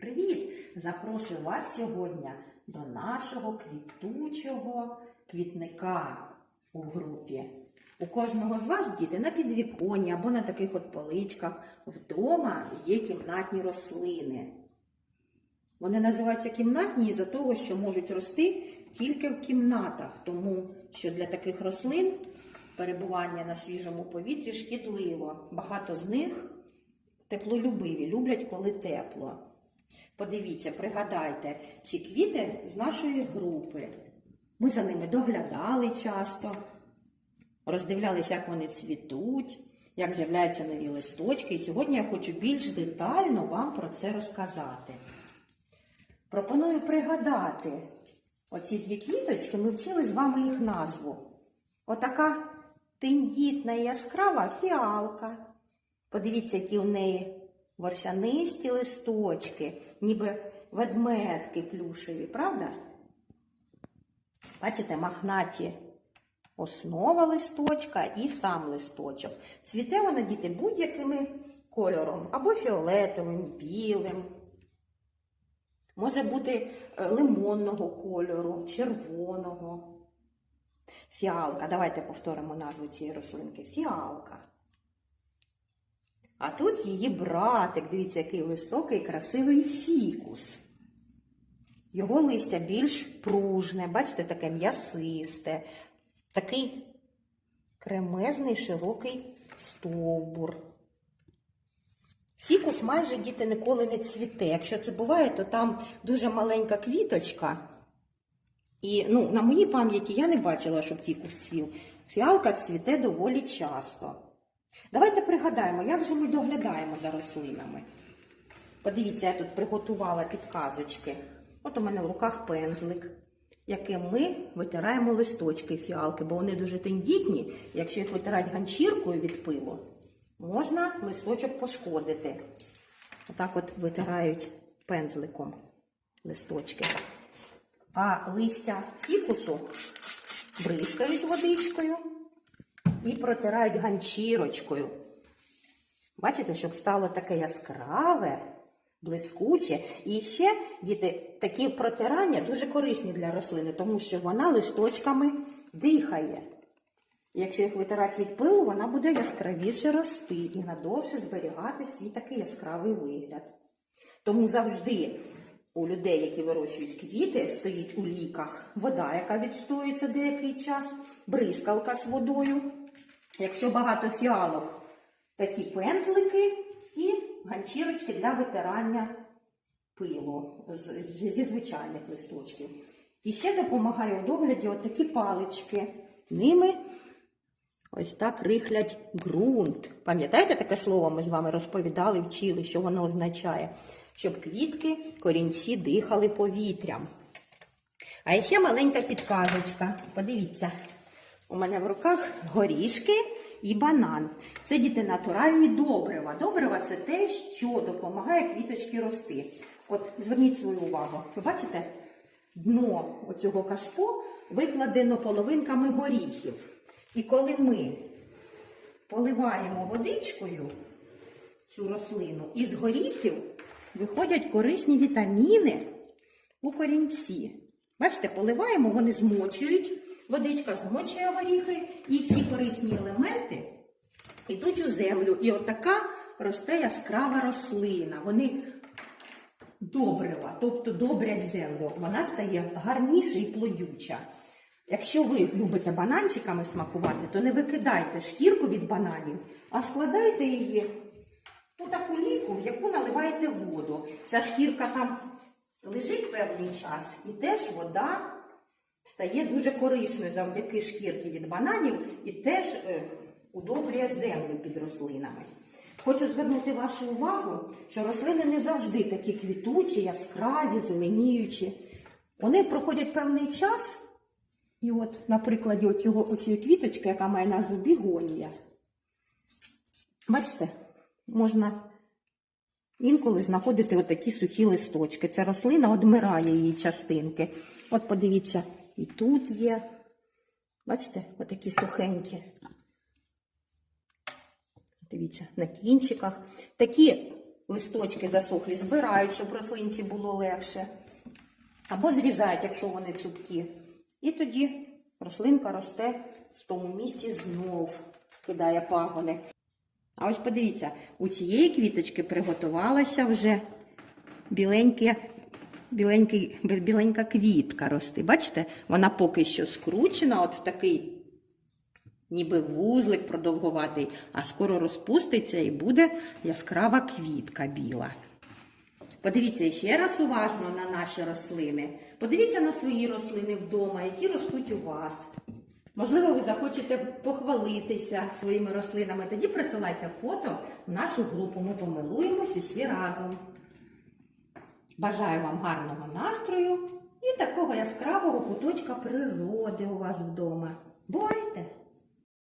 Привіт! Запрошую вас сьогодні до нашого квітучого квітника у групі. У кожного з вас, діти, на підвіконні або на таких от поличках вдома є кімнатні рослини. Вони називаються кімнатні із-за того, що можуть рости тільки в кімнатах, тому що для таких рослин перебування на свіжому повітрі шкідливо. Багато з них теплолюбиві, люблять, коли тепло. Подивіться, пригадайте ці квіти з нашої групи. Ми за ними доглядали часто, роздивлялися, як вони цвітуть, як з'являються нові листочки. І сьогодні я хочу більш детально вам про це розказати. Пропоную пригадати оці дві квіточки, ми вчили з вами їх назву. Отака тендітна і яскрава фіалка. Подивіться, які в неї ворсянисті листочки, ніби ведмедки плюшеві, правда? Бачите, махнаті основа листочка і сам листочок. Цвіте вона, діти, будь-яким кольором, або фіолетовим, білим. Може бути е, лимонного кольору, червоного. Фіалка. Давайте повторимо назву цієї рослинки. Фіалка. А тут її братик, дивіться, який високий, красивий фікус. Його листя більш пружне, бачите, таке м'ясисте, такий кремезний широкий стовбур. Фікус майже діти ніколи не цвіте. Якщо це буває, то там дуже маленька квіточка. І ну, на моїй пам'яті я не бачила, щоб фікус цвів. Фіалка цвіте доволі часто. Давайте пригадаємо, як же ми доглядаємо за рослинами. Подивіться, я тут приготувала підказочки. От у мене в руках пензлик, яким ми витираємо листочки фіалки, бо вони дуже тендітні. Якщо їх витирати ганчіркою від пилу, можна листочок пошкодити. Отак от витирають пензликом листочки. А листя фікусу бризкають водичкою і протирають ганчірочкою. Бачите, щоб стало таке яскраве, блискуче. І ще, діти, такі протирання дуже корисні для рослини, тому що вона листочками дихає. Якщо їх витирати від пилу, вона буде яскравіше рости і надовше зберігати свій такий яскравий вигляд. Тому завжди у людей, які вирощують квіти, стоїть у ліках вода, яка відстоюється деякий час, бризкалка з водою. Якщо багато фіалок, такі пензлики і ганчірочки для витирання пилу зі звичайних листочків. І ще допомагає у догляді отакі палички. Ними ось так рихлять ґрунт. Пам'ятаєте таке слово? Ми з вами розповідали, вчили, що воно означає, щоб квітки, корінці дихали повітрям. А ще маленька підказочка. Подивіться, у мене в руках горішки і банан. Це діти натуральні добрива. Добрива це те, що допомагає квіточки рости. От зверніть свою увагу. Ви бачите, дно оцього кашпо викладено половинками горіхів. І коли ми поливаємо водичкою цю рослину, із горіхів виходять корисні вітаміни у корінці. Бачите, поливаємо, вони змочують, водичка змочує горіхи, і всі корисні елементи йдуть у землю. І отака росте яскрава рослина. Вони добрива, тобто добрять землю. Вона стає гарніша і плодюча. Якщо ви любите бананчиками смакувати, то не викидайте шкірку від бананів, а складайте її у таку ліку, в яку наливаєте воду. Ця шкірка там лежить певний час, і теж вода стає дуже корисною завдяки шкірки від бананів і теж е, удобрює землю під рослинами. Хочу звернути вашу увагу, що рослини не завжди такі квітучі, яскраві, зеленіючі. Вони проходять певний час. І от на прикладі оцього, оцієї квіточки, яка має назву бігонія. Бачите, можна інколи знаходити отакі сухі листочки. Ця рослина одмирає її частинки. От подивіться, і тут є. Бачите, отакі сухенькі. Дивіться, на кінчиках. Такі листочки засохлі, збирають, щоб рослинці було легше. Або зрізають, якщо вони цупкі. І тоді рослинка росте в тому місці знов кидає пагони. А ось подивіться, у цієї квіточки приготувалася вже біленьке, біленький, біленька квітка рости. Бачите, вона поки що скручена, от в такий ніби вузлик продовгуватий, а скоро розпуститься і буде яскрава квітка біла. Подивіться ще раз уважно на наші рослини. Подивіться на свої рослини вдома, які ростуть у вас. Можливо, ви захочете похвалитися своїми рослинами. Тоді присилайте фото в нашу групу. Ми помилуємось усі разом. Бажаю вам гарного настрою і такого яскравого куточка природи у вас вдома. Бувайте!